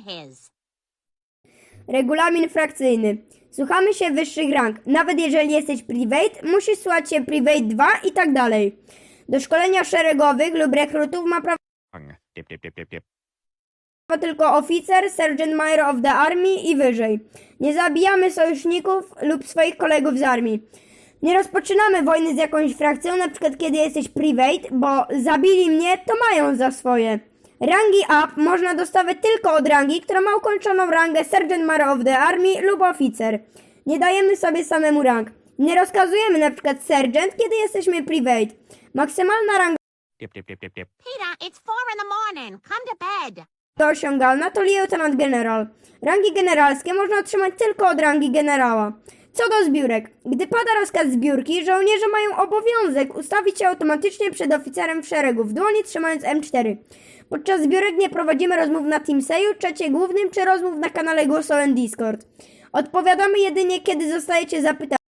his. Regulamin frakcyjny. Słuchamy się wyższych rang. Nawet jeżeli jesteś private, musisz słuchać się private 2 i tak dalej. Do szkolenia szeregowych lub rekrutów ma prawo Dip, dip, dip, dip, dip. tylko oficer, sergeant major of the army i wyżej. Nie zabijamy sojuszników lub swoich kolegów z armii. Nie rozpoczynamy wojny z jakąś frakcją, na przykład kiedy jesteś private, bo zabili mnie, to mają za swoje. Rangi up można dostawać tylko od rangi, która ma ukończoną rangę Sergeant Major of the Army lub oficer. Nie dajemy sobie samemu rang. Nie rozkazujemy na przykład Sergeant, kiedy jesteśmy private. Maksymalna ranga Dip, dip, dip, dip, dip. Peter, it's four in the morning. Come to bed. to osiągalna to lieutenant general. Rangi generalskie można otrzymać tylko od rangi generała. Co do zbiórek. Gdy pada rozkaz zbiórki, żołnierze mają obowiązek ustawić się automatycznie przed oficerem w szeregu, w dłoni trzymając M4. Podczas zbiórek nie prowadzimy rozmów na Teamseju, czacie głównym czy rozmów na kanale Głosowen Discord. Odpowiadamy jedynie, kiedy zostajecie zapytani.